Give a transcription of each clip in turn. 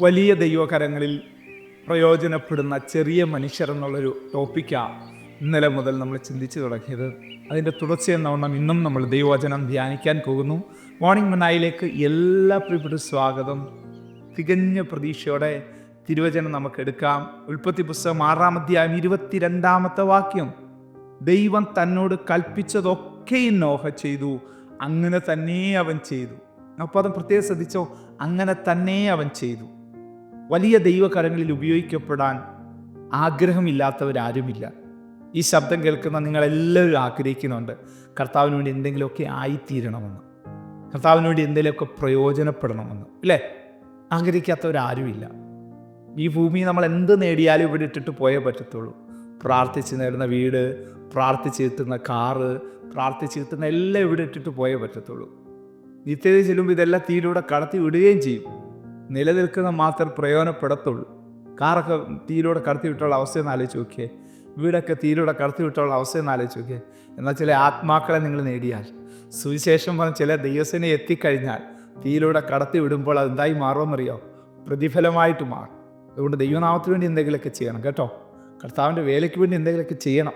വലിയ ദൈവകരങ്ങളിൽ പ്രയോജനപ്പെടുന്ന ചെറിയ മനുഷ്യർ എന്നുള്ളൊരു ടോപ്പിക്കാണ് ഇന്നലെ മുതൽ നമ്മൾ ചിന്തിച്ചു തുടങ്ങിയത്. അതിന്റെ തുടർച്ചയെന്നവണ്ണം ഇന്നും നമ്മൾ ദൈവവചനം ധ്യാനിക്കാൻ പോകുന്നു. മോർണിംഗ് മനായിലേക്ക് എല്ലാ പ്രിയപ്പെട്ട സ്വാഗതം. തികഞ്ഞ പ്രതീക്ഷയോടെ തിരുവചനം നമുക്ക് എടുക്കാം. ഉൽപ്പത്തി പുസ്തകം ആറാം അധ്യായം ഇരുപത്തിരണ്ടാമത്തെ വാക്യം. ദൈവം തന്നോട് കൽപ്പിച്ചതൊക്കെയും നോഹ ചെയ്തു. അങ്ങനെ തന്നെ അവൻ ചെയ്തു. അപ്പോൾ അത് പ്രത്യേകം ശ്രദ്ധിച്ചോ? അങ്ങനെ തന്നെ അവൻ ചെയ്തു. വലിയ ദൈവകരങ്ങളിൽ ഉപയോഗിക്കപ്പെടാൻ ആഗ്രഹമില്ലാത്തവരാരുമില്ല. ഈ ശബ്ദം കേൾക്കുന്ന നിങ്ങളെല്ലാവരും ആഗ്രഹിക്കുന്നുണ്ട് കർത്താവിന് വേണ്ടി എന്തെങ്കിലുമൊക്കെ ആയിത്തീരണമെന്ന് കർത്താവിന് വേണ്ടി എന്തെങ്കിലുമൊക്കെ പ്രയോജനപ്പെടണമെന്ന് അല്ലേ? ആഗ്രഹിക്കാത്തവരാരുമില്ല. ഈ ഭൂമി നമ്മൾ എന്ത് നേടിയാലും ഇവിടെ ഇട്ടിട്ട് പോയേ പറ്റത്തുള്ളൂ. പ്രാർത്ഥിച്ച് നേടുന്ന വീട് പ്രാർത്ഥിച്ച് കിട്ടുന്ന കാറ് പ്രാർത്ഥിച്ച് കിട്ടുന്ന എല്ലാം ഇവിടെ ഇട്ടിട്ട് പോയേ പറ്റത്തുള്ളൂ. നിത്യത ചെല്ലുമ്പോൾ ഇതെല്ലാം തീരൂടെ കടത്തി വിടുകയും ചെയ്യും. നിലനിൽക്കുന്ന മാത്രം പ്രയോജനപ്പെടത്തുള്ളൂ. കാറൊക്കെ തീയിലൂടെ കടത്തി വിട്ടുള്ള അവസ്ഥയെന്ന് ആലോചിച്ച് നോക്കിയേ. വീടൊക്കെ തീയിലൂടെ കടത്തി വിട്ടുള്ള അവസ്ഥയെന്ന് ആലോചിച്ച് നോക്കിയേ. എന്നാൽ ചില ആത്മാക്കളെ നിങ്ങൾ നേടിയാൽ സുവിശേഷം പറഞ്ഞ ചില ദൈവസേനെ എത്തിക്കഴിഞ്ഞാൽ തീയിലൂടെ കടത്തി വിടുമ്പോൾ അതെന്തായി മാറുമെന്നറിയോ? പ്രതിഫലമായിട്ട് മാറും. അതുകൊണ്ട് ദൈവനാമത്തിന് വേണ്ടി എന്തെങ്കിലുമൊക്കെ ചെയ്യണം കേട്ടോ? കർത്താവിന്റെ വേലയ്ക്ക് വേണ്ടി എന്തെങ്കിലുമൊക്കെ ചെയ്യണം.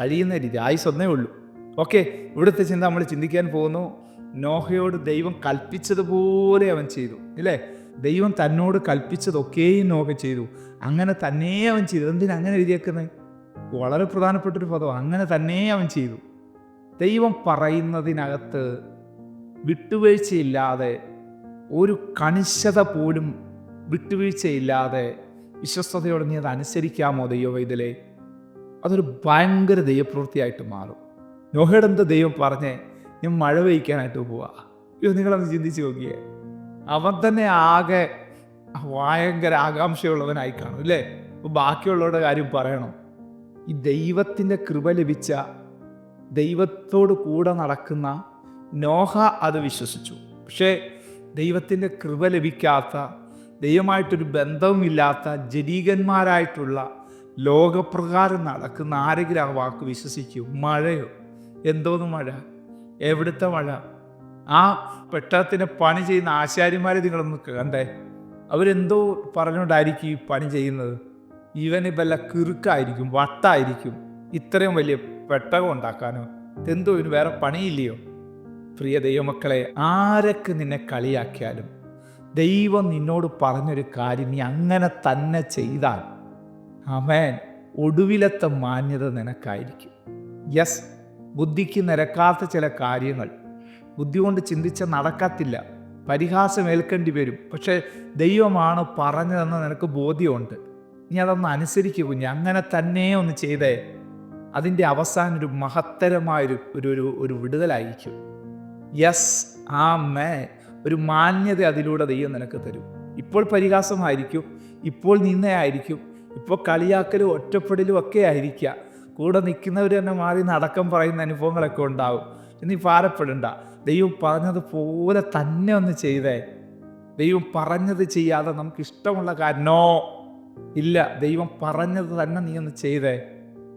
കഴിയുന്ന രീതി ആയുസ് ഒന്നേ ഉള്ളൂ. ഓക്കെ ഇവിടുത്തെ ചിന്ത നമ്മൾ ചിന്തിക്കാൻ പോകുന്നു. നോഹയോട് ദൈവം കൽപ്പിച്ചതുപോലെ അവൻ ചെയ്തു ഇല്ലേ? ദൈവം തന്നോട് കൽപ്പിച്ചതൊക്കെയും നോഹ ചെയ്തു. അങ്ങനെ തന്നെ അവൻ ചെയ്തു. എന്തിനാ അങ്ങനെ എഴുതിയേക്കുന്നത്? വളരെ പ്രധാനപ്പെട്ടൊരു പദം അങ്ങനെ തന്നെ അവൻ ചെയ്തു. ദൈവം പറയുന്നതിനകത്ത് വിട്ടുവീഴ്ചയില്ലാതെ ഒരു കണിശത പോലും വിട്ടുവീഴ്ചയില്ലാതെ വിശ്വസ്തയോടെ നീ അത് അനുസരിക്കാമോ ദൈവവൈതലേ അതൊരു ഭയങ്കര ദൈവപ്രവൃത്തിയായിട്ട് മാറും. നോഹയുടെ എന്ത് ദൈവം പറഞ്ഞേ ഞാൻ മഴ പെയ്ക്കാനായിട്ട് പോവാ. ഇത് നിങ്ങളൊന്ന് ചിന്തിച്ച് നോക്കിയേ. അവൻ തന്നെ ആകെ ഭയങ്കര ആകാംക്ഷയുള്ളവനായി കാണും അപ്പോൾ ബാക്കിയുള്ളവരുടെ കാര്യം പറയണം. ഈ ദൈവത്തിന്റെ കൃപ ലഭിച്ച ദൈവത്തോട് കൂടെ നടക്കുന്ന നോഹ അത് വിശ്വസിച്ചു. പക്ഷേ ദൈവത്തിന്റെ കൃപ ലഭിക്കാത്ത ദൈവമായിട്ടൊരു ബന്ധവുമില്ലാത്ത ജനീകന്മാരായിട്ടുള്ള ലോകപ്രകാരം നടക്കുന്ന ആരെങ്കിലും ആ വാക്ക് വിശ്വസിക്കും? മഴയോ? എന്തോന്ന് മഴ? എവിടുത്തെ മഴ? ആ പെട്ടത്തിന് പണി ചെയ്യുന്ന ആശാരിമാരെ നിങ്ങളൊന്ന് കണ്ടേ. അവരെന്തോ പറഞ്ഞുകൊണ്ടായിരിക്കും ഈ പണി ചെയ്യുന്നത്. ഇവന് വല്ല കിറുക്കായിരിക്കും വട്ടായിരിക്കും. ഇത്രയും വലിയ പെട്ടകം ഉണ്ടാക്കാനോ? എന്തോ ഇവന് വേറെ പണിയില്ലയോ? പ്രിയ ദൈവമക്കളെ ആരൊക്കെ നിന്നെ കളിയാക്കിയാലും ദൈവം നിന്നോട് പറഞ്ഞൊരു കാര്യം നീ അങ്ങനെ തന്നെ ചെയ്താൽ അമേൻ ഒടുവിലത്തെ മാന്യത നിനക്കായിരിക്കും. യെസ് ബുദ്ധിക്ക് നിരക്കാത്ത ചില കാര്യങ്ങൾ ബുദ്ധി കൊണ്ട് ചിന്തിച്ച നടക്കത്തില്ല. പരിഹാസം ഏൽക്കേണ്ടി വരും പക്ഷേ ദൈവമാണ് പറഞ്ഞതെന്ന് നിനക്ക് ബോധ്യമുണ്ട്. നീ അതൊന്ന് അനുസരിക്കുക കുഞ്ഞ് അങ്ങനെ തന്നെ ഒന്ന് ചെയ്തേ. അതിന്റെ അവസാനം ഒരു മഹത്തരമായൊരു ഒരു ഒരു ഒരു വിടുതലായിരിക്കും. യെസ് ആ മേ ഒരു മാന്യത അതിലൂടെ ദൈവം നിനക്ക് തരും. ഇപ്പോൾ പരിഹാസമായിരിക്കും. ഇപ്പോൾ നിന്നയായിരിക്കും. ഇപ്പോൾ കളിയാക്കലും ഒറ്റപ്പെടലും ഒക്കെ ആയിരിക്കുക. കൂടെ നിൽക്കുന്നവർ തന്നെ മാറി നടക്കം പറയുന്ന അനുഭവങ്ങളൊക്കെ ഉണ്ടാവും. ഇനി ഭാരപ്പെടണ്ട. ദൈവം പറഞ്ഞതുപോലെ തന്നെ ഒന്ന് ചെയ്തേ. ദൈവം പറഞ്ഞത് ചെയ്യാതെ നമുക്ക് ഇഷ്ടമുള്ള കാരണോ ഇല്ല ദൈവം പറഞ്ഞത് തന്നെ നീ ഒന്ന് ചെയ്തേ.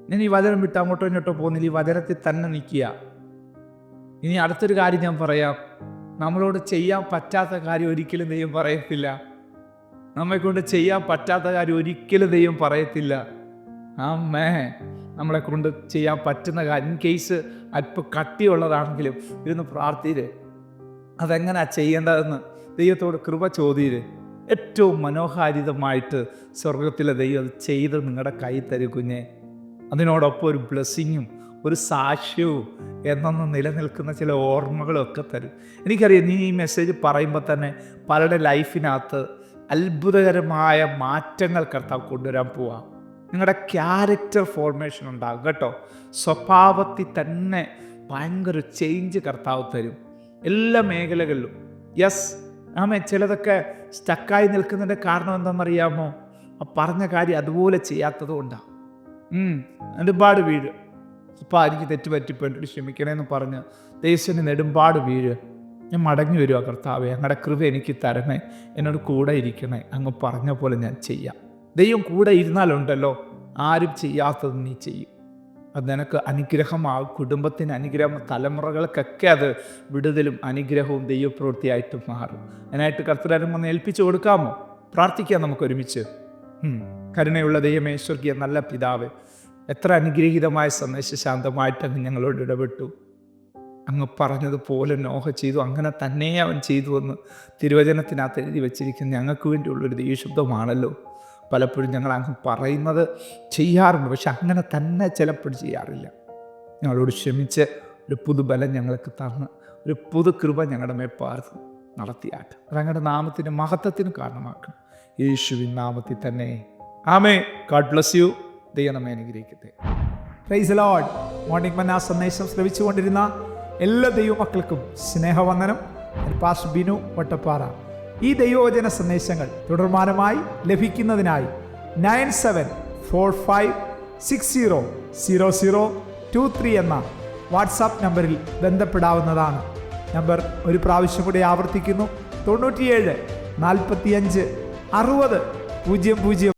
ഞാൻ ഈ വചനം വിട്ട് അങ്ങോട്ടോ ഇങ്ങോട്ടോ പോകുന്നില്ല ഈ വചനത്തിൽ തന്നെ നിൽക്കുക. ഇനി അടുത്തൊരു കാര്യം ഞാൻ പറയാം. നമ്മളോട് ചെയ്യാൻ പറ്റാത്ത കാര്യം ഒരിക്കലും ദൈവം പറയത്തില്ല. നമ്മെ കൊണ്ട് ചെയ്യാൻ പറ്റാത്ത കാര്യം ഒരിക്കലും ദൈവം പറയത്തില്ല. ആമേ നമ്മളെ കൊണ്ട് ചെയ്യാൻ പറ്റുന്ന ഇൻ കേസ് അല്പം കട്ടിയുള്ളതാണെങ്കിലും ഇരുന്ന് പ്രാർത്ഥിര്. അതെങ്ങനെയാ ചെയ്യേണ്ടതെന്ന് ദൈവത്തോട് കൃപ ചോദ്യര് ഏറ്റവും മനോഹാരിതമായിട്ട് സ്വർഗത്തിലെ ദൈവം അത് ചെയ്ത് നിങ്ങളുടെ കൈ തരും കുഞ്ഞെ. അതിനോടൊപ്പം ഒരു ബ്ലെസ്സിങ്ങും ഒരു സാക്ഷ്യവും എന്നൊന്ന് നിലനിൽക്കുന്ന ചില ഓർമ്മകളൊക്കെ തരും. എനിക്കറിയാം നീ ഈ മെസ്സേജ് പറയുമ്പോൾ തന്നെ പലരുടെ ലൈഫിനകത്ത് അത്ഭുതകരമായ മാറ്റങ്ങൾ കർത്താവ് കൊണ്ടുവരാൻ പോവാം. നിങ്ങളുടെ ക്യാരക്ടർ ഫോർമേഷൻ ഉണ്ടാകും കേട്ടോ. സ്വഭാവത്തിൽ തന്നെ ഭയങ്കര ചേഞ്ച് കർത്താവ് തരും. എല്ലാ മേഖലകളിലും. യെസ് ആമേ ചിലതൊക്കെ സ്റ്റക്കായി നിൽക്കുന്നതിന്റെ കാരണം എന്താണെന്നറിയാമോ? ആ പറഞ്ഞ കാര്യം അതുപോലെ ചെയ്യാത്തത് കൊണ്ടാണ് ഒരുപാട് വീഴ്. അപ്പം എനിക്ക് തെറ്റ് പറ്റിപ്പോയിട്ട് ക്ഷമിക്കണേന്ന് പറഞ്ഞ് ദേശത്തിന് നെടുമ്പാട് വീഴ്. ഞാൻ മടങ്ങി വരുക കർത്താവേ അങ്ങയുടെ കൃപ എനിക്ക് തരണേ എന്നോട് കൂടെ ഇരിക്കണേ അങ്ങ് പറഞ്ഞ പോലെ ഞാൻ ചെയ്യാം. ദൈവം കൂടെ ഇരുന്നാലുണ്ടല്ലോ. ആരും ചെയ്യാത്തത് നീ ചെയ്യും. അത് നിനക്ക് അനുഗ്രഹമാകും കുടുംബത്തിന് അനുഗ്രഹം തലമുറകൾക്കൊക്കെ അത് വിടുതലും അനുഗ്രഹവും ദൈവപ്രവൃത്തിയായിട്ട് മാറും. അതിനായിട്ട് കർത്തരം ഒന്ന് ഏൽപ്പിച്ചു കൊടുക്കാമോ? പ്രാർത്ഥിക്കാം നമുക്ക് ഒരുമിച്ച്. കരുണയുള്ള ദൈവമേ നല്ല പിതാവ് എത്ര അനുഗ്രഹീതമായ സന്ദേശ ശാന്തമായിട്ട് അങ്ങ് ഞങ്ങളോട് ഇടപെട്ടു. അങ്ങ് പറഞ്ഞതുപോലെ നോഹ ചെയ്തു. അങ്ങനെ തന്നെ അവൻ ചെയ്തു എന്ന് തിരുവചനത്തിനകത്ത് എഴുതി വെച്ചിരിക്കുന്ന. ഞങ്ങൾക്ക് വേണ്ടിയുള്ളൊരു ദൈവശബ്ദമാണല്ലോ. പലപ്പോഴും ഞങ്ങൾ അങ്ങ് പറയുന്നത് ചെയ്യാറുണ്ട്. പക്ഷെ അങ്ങനെ തന്നെ ചിലപ്പോഴും ചെയ്യാറില്ല. ഞങ്ങളോട് ക്ഷമിച്ച് ഒരു പുതുബലം ഞങ്ങൾക്ക് തന്ന് ഒരു പുതു കൃപ ഞങ്ങളുടെ മേൽ പാർത്ത് നടത്തിയാട്ട് അത് അങ്ങയുടെ നാമത്തിന്റെ മഹത്വത്തിന് കാരണമാക്കണം. യേശുവിൻ നാമത്തിൽ തന്നെ. ആമേ ഗാഡ് ബ്ലസ് യു ദൈവമേ അനുഗ്രഹിക്കട്ടെ. പ്രൈസ് ലോഡ് മോർണിംഗ് മന്ന സന്ദേശം ശ്രമിച്ചുകൊണ്ടിരുന്ന എല്ലാ ദൈവമക്കൾക്കും സ്നേഹവന്ദനം. പാസ് ബിനു വട്ടപ്പാറ. ഈ ദൈവവചന സന്ദേശങ്ങൾ തുടർമാനമായി ലഭിക്കുന്നതിനായി nine seven four five six zero zero zero two three എന്ന വാട്സാപ്പ് നമ്പറിൽ ബന്ധപ്പെടാവുന്നതാണ്. നമ്പർ ഒരു പ്രാവശ്യം കൂടി ആവർത്തിക്കുന്നു. തൊണ്ണൂറ്റിയേഴ് നാൽപ്പത്തിയഞ്ച് അറുപത് പൂജ്യം പൂജ്യം